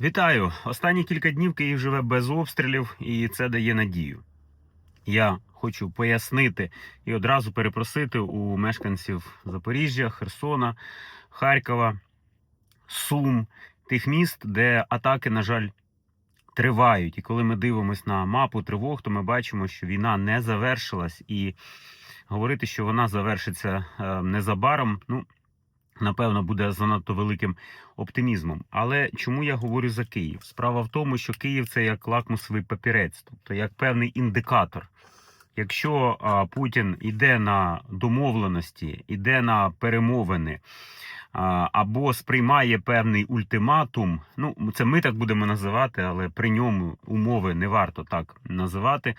Вітаю! Останні кілька днів Київ живе без обстрілів, і це дає надію. Я хочу пояснити і одразу перепросити у мешканців Запоріжжя, Херсона, Харкова, Сум, тих міст, де атаки, на жаль, тривають. І коли ми дивимося на мапу тривог, то ми бачимо, що війна не завершилась, і говорити, що вона завершиться е, незабаром, ну. Напевно, буде занадто великим оптимізмом. Але чому я говорю за Київ? Справа в тому, що Київ це як лакмусовий папірець, тобто як певний індикатор. Якщо а, Путін іде на домовленості, іде на перемовини а, або сприймає певний ультиматум, ну це ми так будемо називати, але при ньому умови не варто так називати.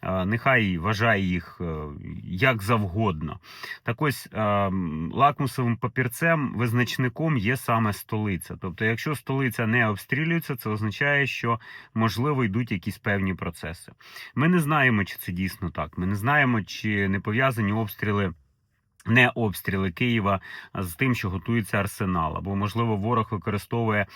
А, Нехай вважає їх е, як завгодно. Так ось е, лакмусовим папірцем, визначником є саме столиця. Тобто, якщо столиця не обстрілюється, це означає, що можливо йдуть якісь певні процеси. Ми не знаємо, чи це дійсно так. Ми не знаємо, чи не пов'язані обстріли. Не обстріли Києва з тим, що готується арсенал, або можливо ворог використовує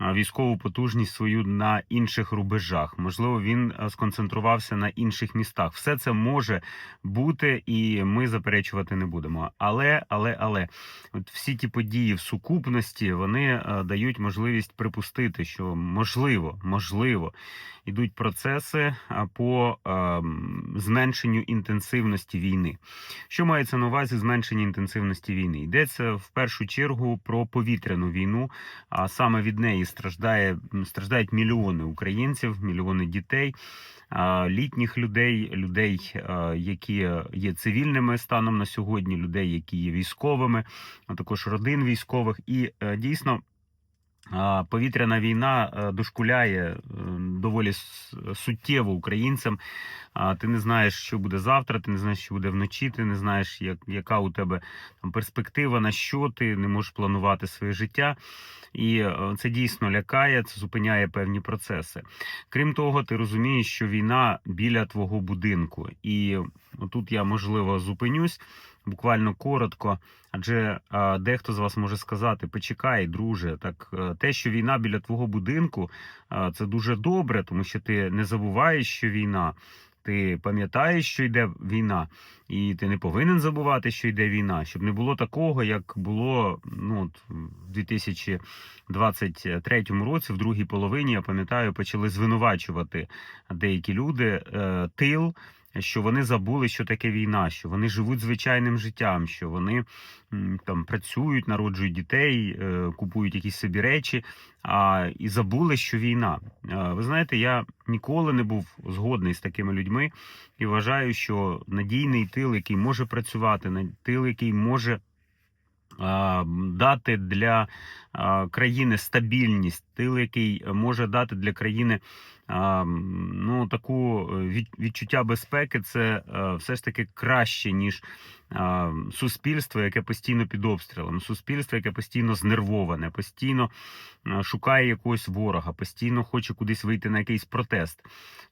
військову потужність свою на інших рубежах. Можливо, він сконцентрувався на інших містах. Все це може бути, і ми заперечувати не будемо. Але, але, але, от всі ті події в сукупності вони дають можливість припустити, що можливо, можливо, йдуть процеси по м, зменшенню інтенсивності війни. Що мається на увазі зменшення інтенсивності війни? Йдеться в першу чергу про повітряну війну, а саме від неї страждає страждають мільйони українців, мільйони дітей. Літніх людей, людей, які є цивільними станом на сьогодні, людей, які є військовими, а також родин військових, і е, дійсно Повітряна війна е, дошкуляє доволі суттєво українцям. Ти не знаєш, що буде завтра, ти не знаєш, що буде вночі, ти не знаєш, як, яка у тебе там перспектива, на що ти не можеш планувати своє життя. І е, це дійсно лякає, це зупиняє певні процеси. Крім того, ти розумієш, що війна біля твого будинку. І тут я можливо зупинюсь буквально коротко. Адже е, дехто з вас може сказати: почекай, друже, так е, те, що війна біля твого будинку, це дуже добре, тому що ти не забуваєш, що війна. Ти пам'ятаєш, що йде війна, і ти не повинен забувати, що йде війна, щоб не було такого, як було ну, от, в 2023 році, в другій половині, я пам'ятаю, почали звинувачувати деякі люди е, тил, що вони забули, що таке війна, що вони живуть звичайним життям, що вони там працюють, народжують дітей, е, купують якісь собі речі, а і забули, що війна. Е, Ви знаєте, я ніколи не був згодний з такими людьми і вважаю, що надійний тил, який може працювати, тил, який може. Дати для країни стабільність, тил, який може дати для країни ну, таку е, відчуття безпеки, це е, все ж таки краще, ніж суспільство, яке постійно під обстрілом, суспільство, яке постійно знервоване, постійно шукає якогось ворога, постійно хоче кудись вийти на якийсь протест.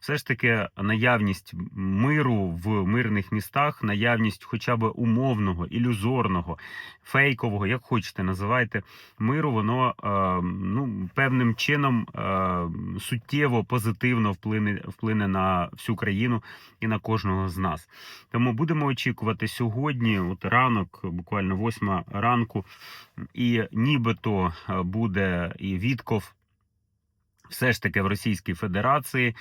Все ж таки, наявність миру в мирних містах, наявність хоча б умовного, ілюзорного, фейкового, як хочете, називайте миру, воно е, ну, певним чином е, суттєво позитивно вплине, вплине на всю країну і на кожного з нас. Тому будемо очікувати сьогодні, от ранок, буквально восьма ранку, і нібито е, буде і Вітков. Все ж таки в Російській Федерації,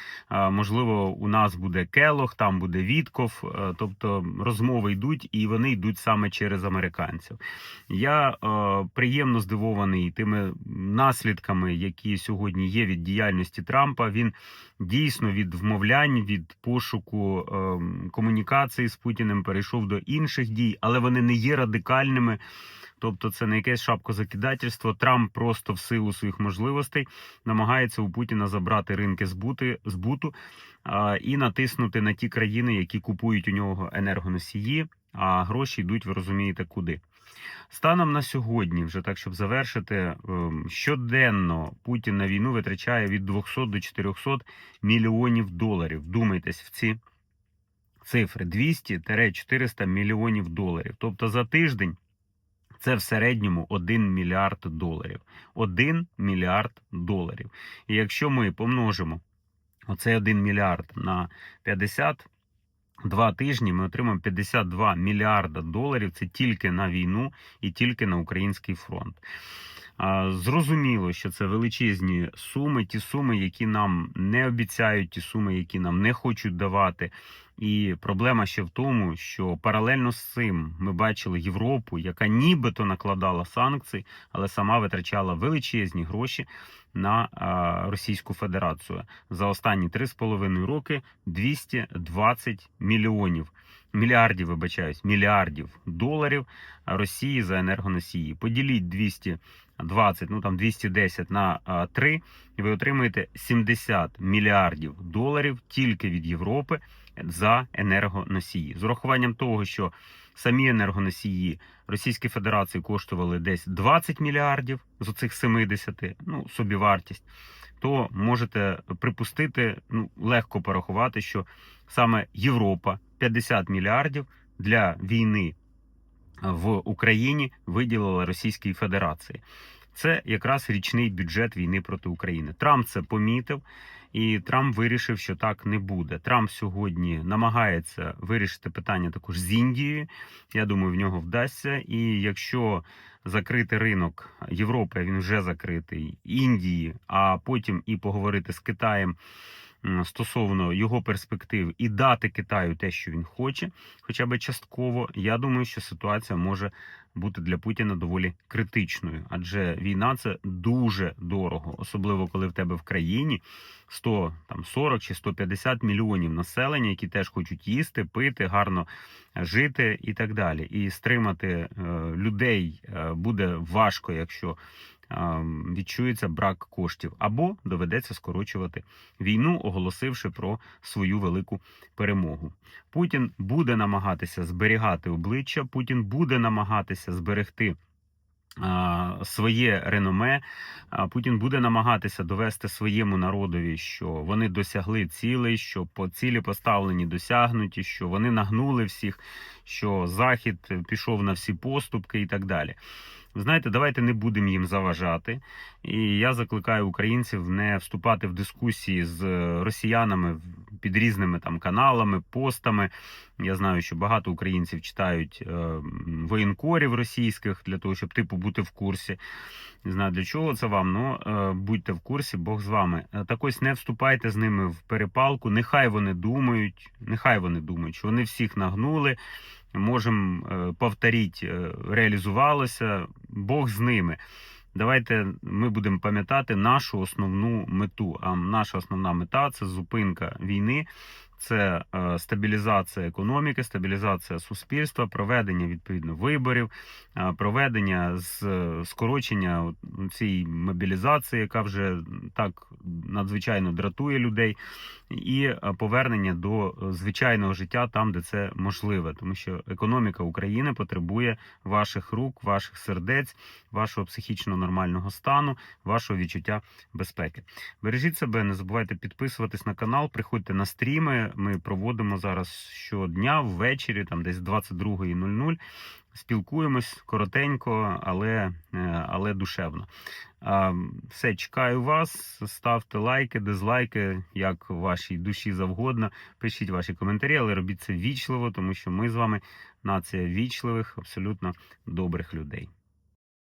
можливо, у нас буде Келох, там буде Вітков. е, Тобто розмови йдуть, і вони йдуть саме через американців. Я е, приємно здивований тими наслідками, які сьогодні є від діяльності Трампа. Він дійсно від вмовлянь, від пошуку е, комунікації з Путіним перейшов до інших дій, але вони не є радикальними. Тобто це не якесь шапкозакидательство. Трамп просто в силу своїх можливостей намагається у Путіна забрати ринки збути, збуту а, і натиснути на ті країни, які купують у нього енергоносії, а гроші йдуть, ви розумієте, куди. Станом на сьогодні, вже так, щоб завершити, ем, щоденно Путін на війну витрачає від 200 до 400 мільйонів доларів. Думайтесь в ці цифри: 200-400 мільйонів доларів. Тобто за тиждень Це в середньому 1 мільярд доларів. 1 мільярд доларів. І якщо ми помножимо оцей 1 мільярд на 50, Два тижні ми отримаємо 52 мільярда доларів. Це тільки на війну і тільки на український фронт. Зрозуміло, що це величезні суми, ті суми, які нам не обіцяють, ті суми, які нам не хочуть давати. І проблема ще в тому, що паралельно з цим ми бачили Європу, яка нібито накладала санкції, але сама витрачала величезні гроші на Російську Федерацію за останні 3,5 роки 220 мільйонів. Мільярдів, вибачаюсь, мільярдів доларів Росії за енергоносії. Поділіть 220, ну там 210 на а, 3, і ви отримаєте 70 мільярдів доларів тільки від Європи за енергоносії. З урахуванням того, що самі енергоносії Російської Федерації коштували десь 20 мільярдів з оцих 70, ну собівартість, то можете припустити, ну легко порахувати, що саме Європа 50 мільярдів для війни в Україні виділила Російській Федерації. Це якраз річний бюджет війни проти України. Трамп це помітив, і Трамп вирішив, що так не буде. Трамп сьогодні намагається вирішити питання також з Індією. Я думаю, в нього вдасться. І якщо закрити ринок Європи, він вже закритий Індії, а потім і поговорити з Китаєм. Стосовно його перспектив і дати Китаю те, що він хоче, хоча б частково, я думаю, що ситуація може бути для Путіна доволі критичною, адже війна це дуже дорого, особливо коли в тебе в країні 100, там 40 чи 150 мільйонів населення, які теж хочуть їсти, пити, гарно жити і так далі. І стримати е, людей е, буде важко, якщо відчується брак коштів, або доведеться скорочувати війну, оголосивши про свою велику перемогу. Путін буде намагатися зберігати обличчя, Путін буде намагатися зберегти. Своє реноме Путін буде намагатися довести своєму народові, що вони досягли цілей, що по цілі поставлені досягнуті, що вони нагнули всіх, що Захід пішов на всі поступки і так далі. Знаєте, давайте не будемо їм заважати. І я закликаю українців не вступати в дискусії з росіянами під різними там каналами, постами. Я знаю, що багато українців читають е, воєнкорів російських для того, щоб типу бути в курсі. Не знаю для чого це вам, але будьте в курсі, Бог з вами. Е, Так ось не вступайте з ними в перепалку. Нехай вони думають, нехай вони думають, що вони всіх нагнули. Можемо е, повторити, е, реалізувалося. Бог з ними. Давайте ми будемо пам'ятати нашу основну мету. А наша основна мета це зупинка війни, це е, стабілізація економіки, стабілізація суспільства, проведення відповідно виборів, е, проведення з скорочення цієї мобілізації, яка вже так надзвичайно дратує людей, і е, повернення до звичайного життя там, де це можливе, тому що економіка України потребує ваших рук, ваших сердець, вашого психічно нормального стану, вашого відчуття безпеки. Бережіть себе, не забувайте підписуватись на канал, приходьте на стріми. Ми проводимо зараз щодня ввечері, там десь 22.00. Спілкуємось коротенько, але, е, але душевно. Все, чекаю вас. Ставте лайки, дизлайки, як вашій душі завгодно. Пишіть ваші коментарі, але робіть це вічливо, тому що ми з вами нація вічливих, абсолютно добрих людей.